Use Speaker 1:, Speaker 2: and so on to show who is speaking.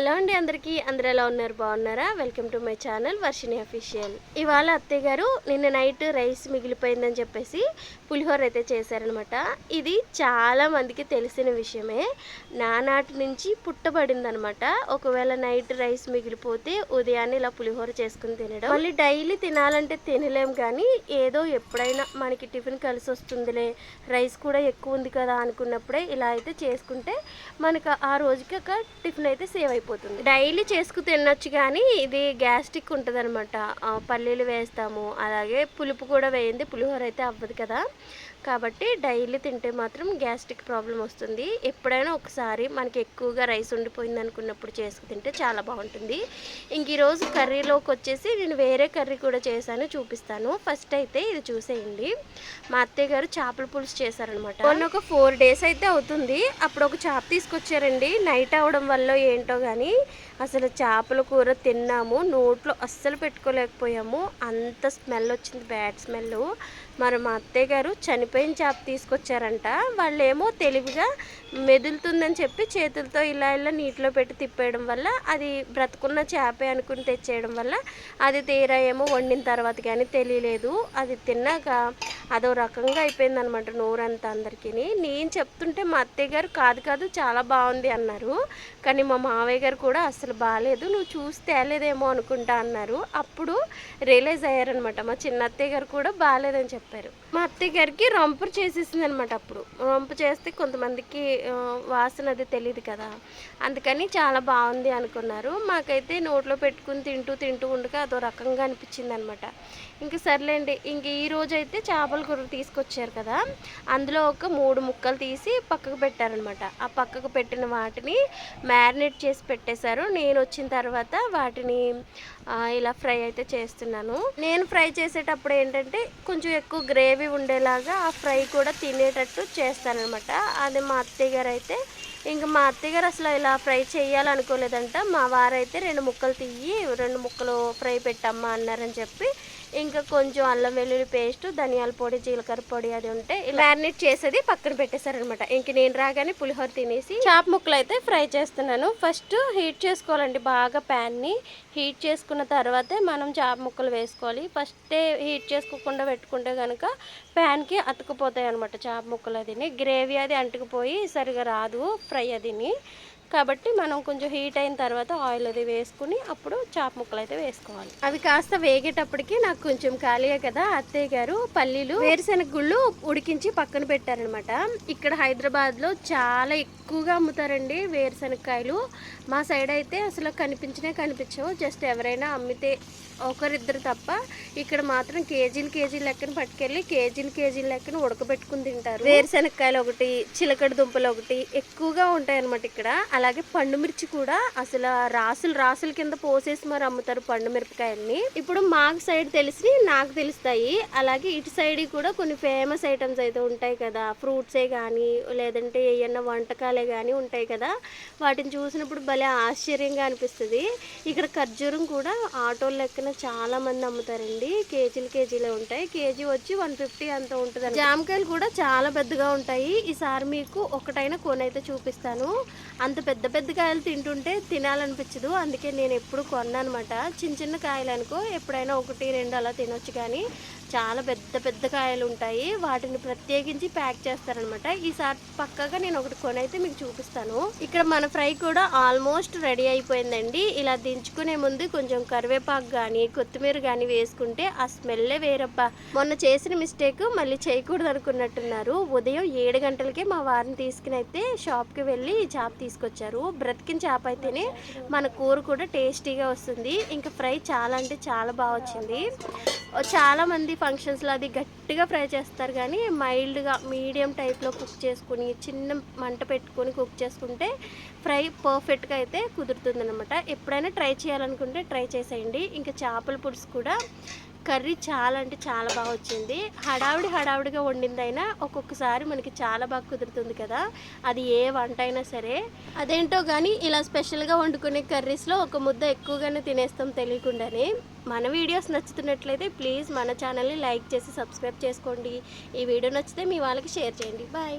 Speaker 1: Hello అండి అందరికీ. అందరు ఎలా ఉన్నారు? బాగున్నారా? Welcome to my channel Varshini official ఇవాళ అత్తయ్య గారు నిన్న నైట్ రైస్ మిగిలిపోయిందని చెప్పేసి పులిహోర అయితే చేశారనమాట. ఇది చాలామందికి తెలిసిన విషయమే. నానాటి నుంచి పుట్టబడిందనమాట. ఒకవేళ నైట్ రైస్ మిగిలిపోతే ఉదయాన్నే ఇలా పులిహోర చేసుకుని తినడం. మళ్ళీ డైలీ తినాలంటే తినలేం కానీ ఏదో ఎప్పుడైనా మనకి టిఫిన్ కలిసి వస్తుందిలే రైస్ కూడా ఎక్కువ ఉంది కదా అనుకున్నప్పుడే ఇలా అయితే చేసుకుంటే మనకు ఆ రోజుకి ఒక టిఫిన్ అయితే సేవ్ అయిపోతుంది. డైలీ చేసుకు తినొచ్చు కానీ ఇది గ్యాస్ట్రిక్ ఉంటుంది అనమాట పల్లీలు వేస్తాము అలాగే పులుపు కూడా వేయింది పులిహోర అయితే అవ్వదు కదా. కాబట్టి డైలీ తింటే మాత్రం గ్యాస్ట్రిక్ ప్రాబ్లం వస్తుంది. ఎప్పుడైనా ఒకసారి మనకి ఎక్కువగా రైస్ ఉండిపోయింది అనుకున్నప్పుడు చేసుకు తింటే చాలా బాగుంటుంది. ఇంక ఈరోజు కర్రీలోకి వచ్చేసి నేను వేరే కర్రీ కూడా చేశాను చూపిస్తాను. ఫస్ట్ అయితే ఇది చూసేయండి. మా అత్తయ్య గారు చేపల పులుసు చేశారనమాట. మొన్న ఒక ఫోర్ డేస్ అయితే అవుతుంది. అప్పుడు ఒక చేప తీసుకొచ్చారండి. నైట్ అవడం వల్ల ఏంటో కానీ అసలు చేపల కూర తిన్నాము. నోట్లో అస్సలు పెట్టుకోలేకపోయాము. అంత స్మెల్ వచ్చింది బ్యాడ్ స్మెల్ మరి మా అత్తయ్య గారు చనిపోయిన చేప తీసుకొచ్చారంట. వాళ్ళేమో తెలివిగా మెదులుతుందని చెప్పి చేతులతో ఇలా ఇలా నీటిలో పెట్టి తిప్పేయడం వల్ల అది బ్రతుకున్న చేపే అనుకుని తెచ్చేయడం వల్ల అది తీరా ఏమో వండిన తర్వాత కానీ తెలియలేదు. అది తిన్నాక అదో రకంగా అయిపోయింది అనమాట నోరంతా అందరికీ నేను చెప్తుంటే మా అత్తయ్య గారు కాదు కాదు చాలా బాగుంది అన్నారు. కానీ మా మావయ్య గారు కూడా అసలు బాగాలేదు నువ్వు చూసి తేలేదేమో అనుకుంటా అన్నారు. అప్పుడు రియలైజ్ అయ్యారనమాట. మా చిన్న అత్తయ్య గారు కూడా బాగాలేదని చెప్పారు. మా అత్తయ్య దగ్గరికి రొంపు చేసేసింది అనమాట అప్పుడు. రొంపు చేస్తే కొంతమందికి వాసన అది తెలియదు కదా. అందుకని చాలా బాగుంది అనుకున్నారు. మాకైతే నోట్లో పెట్టుకుని తింటూ తింటూ ఉండగా అదో రకంగా అనిపించింది అనమాట ఇంక సర్లేండి ఇంక ఈ రోజు అయితే చేపల కూర తీసుకొచ్చారు కదా. అందులో ఒక మూడు ముక్కలు తీసి పక్కకు పెట్టారనమాట. ఆ పక్కకు పెట్టిన వాటిని మ్యారినేట్ చేసి పెట్టేశారు. నేను వచ్చిన తర్వాత వాటిని ఇలా ఫ్రై అయితే చేస్తున్నాను. నేను ఫ్రై చేసేటప్పుడు ఏంటంటే కొంచెం ఎక్కువ గ్రేవీ ఉండేలాగా ఆ ఫ్రై కూడా తినేటట్టు చేస్తానమాట అది మా అత్తయ్య గారు అయితే ఇంకా మా అత్తగారు అసలు ఇలా ఫ్రై చేయాలనుకోలేదంట. మా వారైతే రెండు ముక్కలు తీయి రెండు ముక్కలు ఫ్రై పెట్టమ్మా అన్నారని చెప్పి ఇంకా కొంచెం అల్లం వెల్లుల్లి పేస్ట్ ధనియాల పొడి జీలకర్ర పొడి అది ఉంటే మ్యారినేట్ చేసేది పక్కన పెట్టేశారనమాట. ఇంక నేను రాగానే పులిహోర తినేసి చాప్ ముక్కలు అయితే ఫ్రై చేస్తున్నాను. ఫస్ట్ హీట్ చేసుకోవాలండి బాగా ప్యాన్ని. హీట్ చేసుకున్న తర్వాతే మనం చాప్ ముక్కలు వేసుకోవాలి. ఫస్టే హీట్ చేసుకోకుండా పెట్టుకుంటే కనుక ప్యాన్కి అతుకుపోతాయి అనమాట చాప్ ముక్కలు అదిని. గ్రేవీ అది అంటుకుపోయి సరిగా రాదు. ఫ్రై అదిని కాబట్టి మనం కొంచెం హీట్ అయిన తర్వాత ఆయిల్ అది వేసుకుని అప్పుడు చాప ముక్కలు అయితే వేసుకోవాలి. అవి కాస్త వేగేటప్పటికి నాకు కొంచెం ఖాళీయే కదా అత్తయ్య గారు పల్లీలు వేరుశెనగ గుళ్ళు ఉడికించి పక్కన పెట్టారనమాట ఇక్కడ హైదరాబాద్లో చాలా ఎక్కువగా అమ్ముతారండి వేరుశెనగకాయలు. మా సైడ్ అయితే అసలు కనిపించనే కనిపించవు జస్ట్ ఎవరైనా అమ్మితే ఒకరిద్దరు తప్ప ఇక్కడ మాత్రం కేజీలు కేజీలు లెక్కన పట్టుకెళ్ళి కేజీలు కేజీలు లెక్కన ఉడకబెట్టుకుని తింటారు. వేరుశెనగకాయలు ఒకటి చిలకడ దుంపలు ఒకటి ఎక్కువగా ఉంటాయి అనమాట ఇక్కడ. అలాగే పండు మిర్చి కూడా అసలు రాసులు రాసుల కింద పోసేసి మరి అమ్ముతారు పండు మిరపకాయల్ని. ఇప్పుడు మాకు సైడ్ తెలిసి నాకు తెలుస్తాయి. అలాగే ఇటు సైడ్ కూడా కొన్ని ఫేమస్ ఐటమ్స్ అయితే ఉంటాయి కదా. ఫ్రూట్సే కానీ లేదంటే ఏమన్నా వంటకాలే కానీ ఉంటాయి కదా. వాటిని చూసినప్పుడు భలే ఆశ్చర్యంగా అనిపిస్తుంది. ఇక్కడ ఖర్జూరం కూడా ఆటోల లెక్కన చాలా మంది అమ్ముతారండి. కేజీలు కేజీలే ఉంటాయి. కేజీ వచ్చి వన్ ఫిఫ్టీ అంత ఉంటుంది జామకాయలు కూడా చాలా పెద్దగా ఉంటాయి. ఈసారి మీకు ఒకటైనా కొనైతే చూపిస్తాను. అంత పెద్ద పెద్ద కాయలు తింటుంటే తినాలనిపించదు. అందుకే నేను ఎప్పుడు కొన్నానమాట. చిన్న చిన్న కాయలు అనుకో ఎప్పుడైనా ఒకటి రెండు అలా తినొచ్చు కానీ చాలా పెద్ద పెద్ద కాయలు ఉంటాయి. వాటిని ప్రత్యేకించి ప్యాక్ చేస్తారనమాట. ఈసారి పక్కగా నేను ఒకటి కొనైతే మీకు చూపిస్తాను. ఇక్కడ మన ఫ్రై కూడా ఆల్మోస్ట్ రెడీ అయిపోయిందండి. ఇలా దించుకునే ముందు కొంచెం కరివేపాకు కానీ కొత్తిమీర కానీ వేసుకుంటే ఆ స్మెల్లే వేరబ్బా. మొన్న చేసిన మిస్టేక్ మళ్ళీ చేయకూడదు అనుకున్నట్టున్నారు. ఉదయం ఏడు గంటలకే మా వారిని తీసుకుని అయితే షాప్కి వెళ్ళి చాప చేప తీసుకొచ్చారు. బ్రతికిన చేప అయితేనే మన కూర కూడా టేస్టీగా వస్తుంది. ఇంకా ఫ్రై చాలా అంటే చాలా బాగా వచ్చింది. చాలామంది ఫంక్షన్స్లో అది గట్టిగా ఫ్రై చేస్తారు కానీ మైల్డ్గా మీడియం టైప్లో కుక్ చేసుకుని చిన్న మంట పెట్టుకొని కుక్ చేసుకుంటే ఫ్రై పర్ఫెక్ట్గా అయితే కుదురుతుంది అనమాట ఎప్పుడైనా ట్రై చేయాలనుకుంటే ట్రై చేసేయండి. ఇంకా చేపల పులుసు కూడా కర్రీ చాలా అంటే చాలా బాగా వచ్చింది. హడావిడి హడావిడిగా వండిందైనా ఒక్కొక్కసారి మనకి చాలా బాగా కుదురుతుంది కదా. అది ఏ వంట అయినా సరే. అదేంటో కానీ ఇలా స్పెషల్గా వండుకునే కర్రీస్లో ఒక ముద్ద ఎక్కువగానే తినేస్తాం తెలియకుండానే. మన వీడియోస్ నచ్చుతున్నట్లయితే ప్లీజ్ మన ఛానల్ని లైక్ చేసి సబ్స్క్రైబ్ చేసుకోండి. ఈ వీడియో నచ్చితే మీ వాళ్ళకి షేర్ చేయండి. బాయ్.